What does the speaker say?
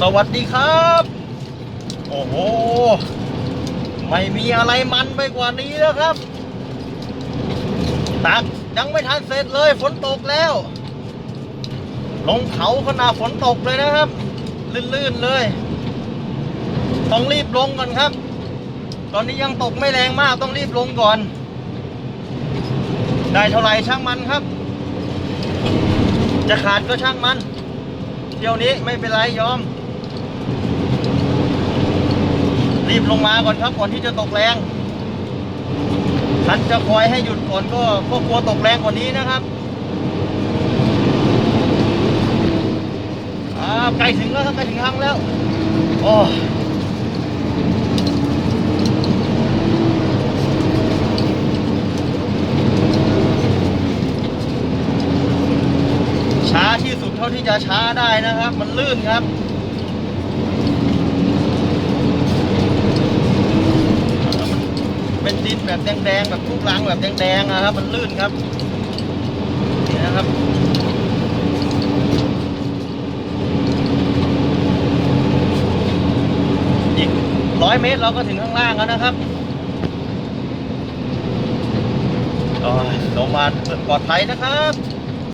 สวัสดีครับ โอ้โห ไม่มีอะไรมันไปกว่านี้แล้วครับ ตักยังไม่ทันเสร็จเลย ฝนตกแล้ว ลงเขาขนาดฝนตกเลยนะครับ ลื่นๆเลย ต้องรีบลงก่อนครับ ตอนนี้ยังตกไม่แรงมากต้องรีบลงก่อน ได้เท่าไหร่ช่างมันครับ จะขาดก็ช่างมัน เดี๋ยวนี้ไม่เป็นไรยอม รีบลงมาก่อนครับก่อนที่จะตกแรงคันจะคอยให้หยุดก่อนก็ก็กลัวตกแรงกว่านี้นะครับอ่าใกล้ถึงแล้วครับใกล้ถึงทางแล้ว โอ้ ช้าที่สุดเท่าที่จะช้าได้นะครับ มันลื่นครับ เป็นดินแบบแดงๆแบบลูกรังแบบแดงๆนะครับ มันลื่นครับนี่นะครับอีกร้อยเมตรเราก็ถึงข้างล่างแล้วนะครับโอ้ยลงมาปลอดภัยนะครับ